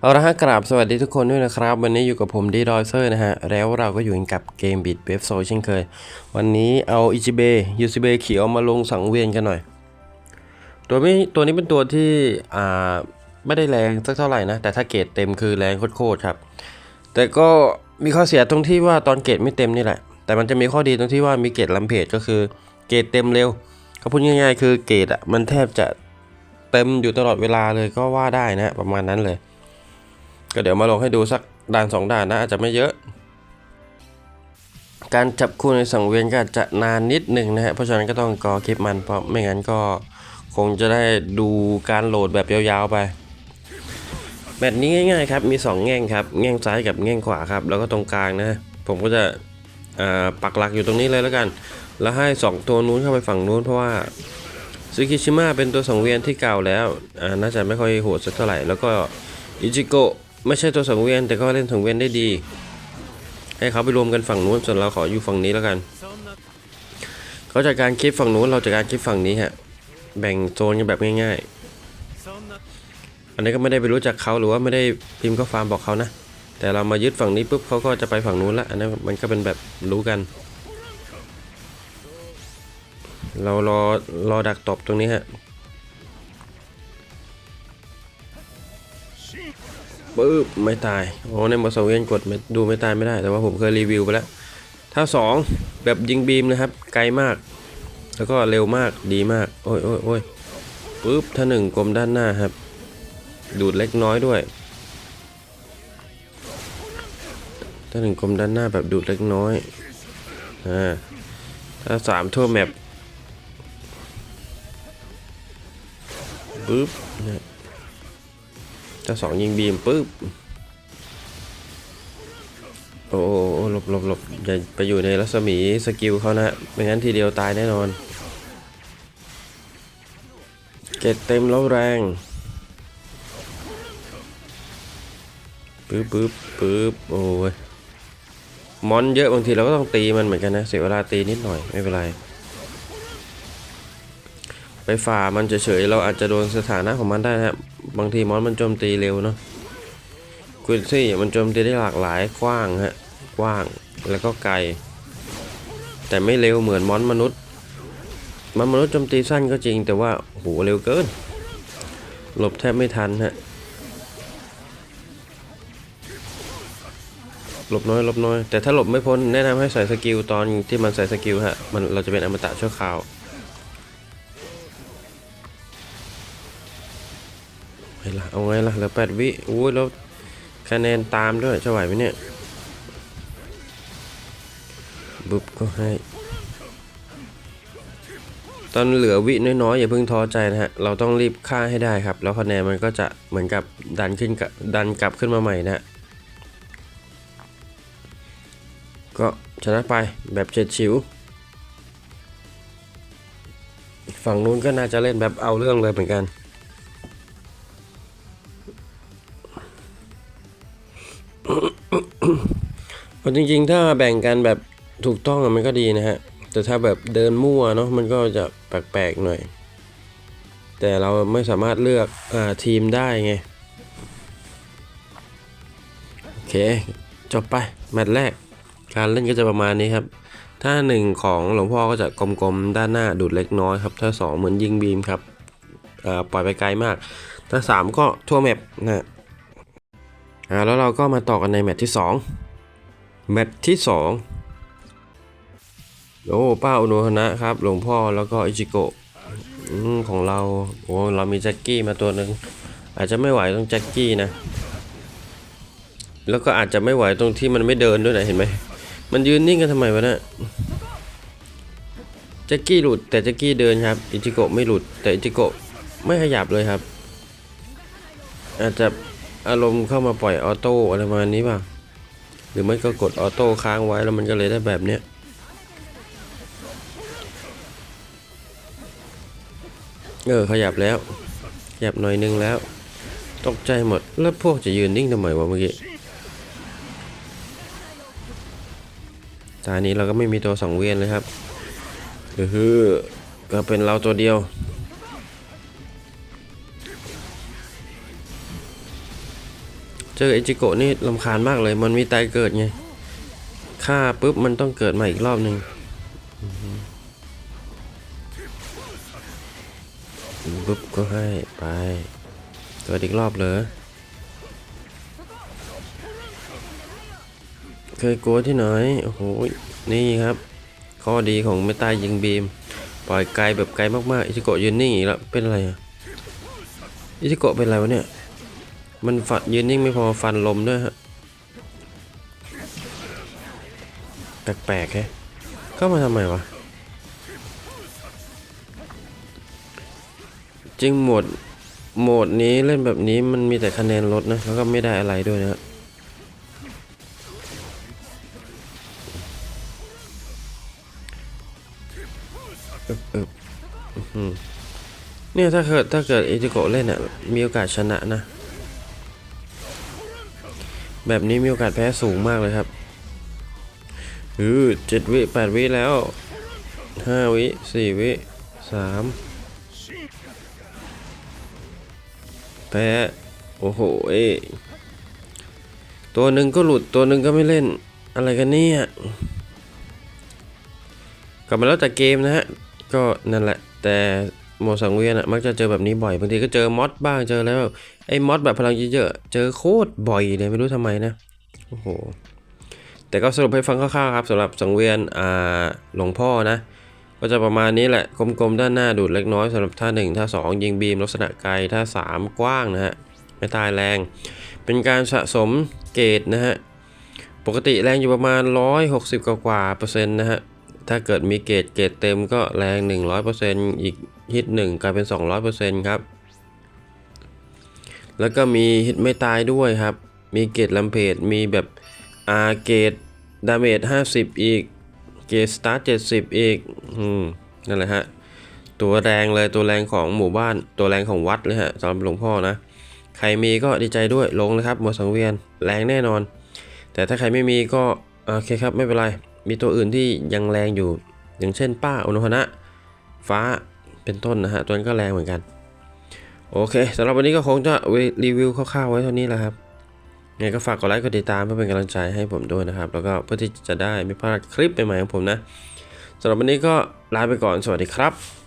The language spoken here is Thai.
เอาละฮะกราบสวัสดีทุกคนด้วยนะครับ วันนี้อยู่กับผมดีดอยเซอร์นะฮะ แล้วเราก็อยู่กับเกมบิดเบฟโซเช่นเคย วันนี้เอาอิจิเบยูซิเบเขียวมาลงสังเวียนกันหน่อย ตัวนี้ตัวนี้เป็นตัวที่อ่าไม่ได้แรงสักเท่าไหร่นะ แต่ถ้าเกรดเต็มคือแรงโคตรครับ แต่ก็มีข้อเสียตรงที่ว่าตอนเกรดไม่เต็มนี่แหละ แต่มันจะมีข้อดีตรงที่ว่ามีเกรดลัมเพจก็คือเกรดเต็มเร็วเขาพูดง่าย ๆ คือเกรดอะมันแทบจะเต็มอยู่ตลอดเวลาเลยก็ว่าได้นะประมาณนั้นเลย ก็เดี๋ยวมาลงให้ดูสักด่านสองด่านนะอาจจะไม่เยอะ การจับคู่ในสังเวียนก็จะนานนิดหนึ่งนะฮะเพราะฉะนั้นก็ต้องกอคลิปมันเพราะไม่งั้นก็คงจะได้ดูการโหลดแบบยาวๆไปแมตช์นี้ง่ายๆครับมี 2 แง่งครับ แง่งซ้ายกับแง่งขวาครับ แล้วก็ตรงกลางนะผมก็จะปักหลักอยู่ตรงนี้เลยแล้วกัน แล้วให้ 2 ตัวนู้นเข้าไปฝั่งนู้นเพราะว่าซูกิชิมะเป็นตัวสังเวียนที่เก่าแล้วน่าจะไม่ค่อยโหดสักเท่าไหร่ แล้วก็อิจิโกะ ไม่ใช่ตัวสังเวียนแต่ก็เล่นสังเวียนได้ดี ให้เขาไปรวมกันฝั่งนู้นส่วนเราขออยู่ฝั่งนี้แล้วกัน เขาจัดการคลิปฝั่งนู้นเราจัดการคลิปฝั่งนี้ฮะ แบ่งโซนกันแบบง่ายๆ อันนี้ก็ไม่ได้ไปรู้จักเขาหรือว่าไม่ได้พิมพ์ข้อความบอกเขานะ แต่เรามายึดฝั่งนี้ปุ๊บเขาก็จะไปฝั่งนู้นละอันนั้นมันก็เป็นแบบรู้กัน เรารอรอดักตบตรงนี้ฮะ ปึ๊บไม่ตาย โอ้ในมาสเวียนกดไม่ดูไม่ตายไม่ได้ แต่ว่าผมเคยรีวิวไปแล้ว ถ้าสองแบบยิงบีมนะครับ ไกลมาก แล้วก็เร็วมากดีมาก โอ้ยโอ้ยโอ้ยปึ๊บถ้าหนึ่งกลมด้านหน้าครับ ดูดเล็กน้อยด้วย ถ้าหนึ่งกลมด้านหน้าแบบดูดเล็กน้อย อ่า ถ้าสามทั่วแมปปึ๊บเนี่ย ถ้าสองยิงบีมปึ๊บโอ้โอ้โอ้หลบหลบหลบอย่าไปอยู่ในรัศมีสกิลเขานะไม่งั้นทีเดียวตายแน่นอน เกตเต็มแล้วแรงปึ๊บปึ๊บปึ๊บโอ้ยมอนเยอะบางทีเราก็ต้องตีมันเหมือนกันนะ เสียเวลาตีนิดหน่อยไม่เป็นไร ไปฝ่ามันเฉยๆเราอาจจะโดนสถานะของมันได้นะครับ บางทีมอนมันโจมตีเร็วเนาะกุนซี่มันโจมตีได้หลากหลายกว้างฮะกว้างแล้วก็ไกล แต่ไม่เร็วเหมือนมอนมนุษย์มันมนุษย์โจมตีสั้นก็จริง แต่ว่าโหเร็วเกิน หลบแทบไม่ทันฮะหลบน้อยหลบน้อยแต่ถ้าหลบไม่พ้นแนะนำให้ใส่สกิลตอนที่มันใส่สกิลฮะมันเราจะเป็นอมตะชั่วคราว เอาไงล่ะเหลือแปดวิอุ้ยแล้วคะแนนตามด้วยจะไหวไหมเนี่ยบุบก็ให้ตอนเหลือวิน้อยๆอย่าเพิ่งท้อใจนะฮะ เราต้องรีบฆ่าให้ได้ครับ แล้วคะแนนมันก็จะเหมือนกับดันขึ้นกับดันกลับขึ้นมาใหม่นะฮะก็ชนะไปแบบเจ็ดชิว ฝั่งนู้นก็น่าจะเล่นแบบเอาเรื่องเลยเหมือนกัน พราะจริงๆ ถ้าแบ่งกันแบบถูกต้องมันก็ดีนะฮะ แต่ถ้าแบบเดินมั่วเนาะมันก็จะแปลกๆหน่อย แต่เราไม่สามารถเลือกอทีมได้ไง โอเค จบไป แมตช์แรก การเล่นก็จะประมาณนี้ครับ ถ้าหนึ่งของหลวงพ่อก็จะกลมๆ ด้านหน้าดูดเล็กน้อยครับ ถ้าสองเหมือนยิงบีมครับปล่อยไปไกลมาก ถ้าสามก็ทั่วแมปนะ อ่าแล้วเราก็มาต่อกันในแมตช์ที่สองแมตช์ที่สองโอ้ป้าอุโนฮนะครับ หลวงพ่อแล้วก็อิจิโกะของเรา โอ้เรามีแจ็คกี้มาตัวหนึ่งอาจจะไม่ไหวตรงแจ็คกี้นะ แล้วก็อาจจะไม่ไหวตรงที่มันไม่เดินด้วยนะเห็นไหม มันยืนนิ่งกันทำไมวะเนี่ยแจ็คกี้หลุดแต่แจ็คกี้เดินครับ อิจิโกะไม่หลุดแต่อิจิโกะไม่ขยับเลยครับ อาจจะ อารมณ์เข้ามาปล่อยออโต้อะไรประมาณนี้ป่ะ หรือไม่ก็กดออโต้ค้างไว้แล้วมันก็เลยได้แบบเนี้ยเออขยับแล้ว ขยับหน่อยนึงแล้ว ตกใจหมด แล้วพวกจะยืนนิ่งทำไมวะเมื่อกี้ตานี้เราก็ไม่มีตัวสังเวียนเลยครับคือก็เป็นเราตัวเดียว เจอเอจิโกะนี่ลำคาญมากเลย มันมีตายเกิดไงฆ่าปุ๊บมันต้องเกิดใหม่อีกรอบหนึ่งปุ๊บก็ให้ไปเกิดอีกรอบเลยเคยกลัวที่ไหนโอ้โห นี่ครับ ข้อดีของเมตายิงบีม ปล่อยไกลแบบไกลมากๆ อิชิโกะยืนนิ่งอีกแล้ว เป็นอะไรอะอิชิโกะเป็นอะไรวะเนี่ย มันฝันยืนนิ่งไม่พอฟันลมด้วยฮะ แปลกๆแฮะเข้ามาทำไมวะ จริงโหมดโหมดนี้เล่นแบบนี้มันมีแต่คะแนนลดนะ แล้วก็ไม่ได้อะไรด้วยนะฮะอึบอึบเนี่ยถ้าเกิดถ้าเกิดเอจิโกะเล่นอะ มีโอกาสชนะนะ แบบนี้มีโอกาสแพ้สูงมากเลยครับอือเจ็ดวิแปดวิแล้วห้าวิสี่วิสามแพ้ โอ้โหเอตัวหนึ่งก็หลุดตัวหนึ่งก็ไม่เล่นอะไรกันเนี่ย กลับมาแล้วจากเกมนะฮะ ก็นั่นแหละ แต่ โมดสังเวียนอะมักจะเจอแบบนี้บ่อยบางทีก็เจอมอสบ้างเจอแล้วไอ้มอสแบบพลังเยอะๆเจอโคตรบ่อยเลยไม่รู้ทำไมนะโอ้โหแต่ก็สรุปให้ฟังคร่าวๆครับสำหรับสังเวียนอ่าหลวงพ่อนะ ก็จะประมาณนี้แหละกลมๆด้านหน้าดูดเล็กน้อยสำหรับท่า 1 ท่า 2 ยิงบีมลักษณะไกลท่า 3 กว้างนะฮะไม่ตายแรง เป็นการสะสมเกรดนะฮะปกติแรงอยู่ประมาณ 160 กว่ากว่าเปอร์เซ็นต์นะฮะ ถ้าเกิดมีเกรดเกรดเต็มก็แรง 100%อีกฮิต1กลายเป็น 200%ครับ แล้วก็มีฮิตไม่ตายด้วยครับ มีเกรดลัมเพจมีแบบอาเกรดดาเมจ50 อีก เกรดสตาร์ท70อีก อืม นั่นแหละฮะ ตัวแรงเลยตัวแรงของหมู่บ้าน ตัวแรงของวัดเลยฮะสำหรับหลวงพ่อนะ ใครมีก็ดีใจด้วยลงเลยครับหมดสังเวียนแรงแน่นอน แต่ถ้าใครไม่มีก็โอเคครับไม่เป็นไร มีตัวอื่นที่ยังแรงอยู่ อย่างเช่น ป้าอโนฮนะฟ้าเป็นต้นนะฮะตัวนั้นก็แรงเหมือนกัน โอเคสำหรับวันนี้ก็คงจะรีวิวคร่าวๆไว้เท่านี้แหละครับไงก็ฝากกดไลค์กดติดตามเพื่อเป็นกำลังใจให้ผมด้วยนะครับ แล้วก็เพื่อที่จะได้ไม่พลาดคลิปใหม่ๆของผมนะสำหรับวันนี้ก็ลาไปก่อนสวัสดีครับ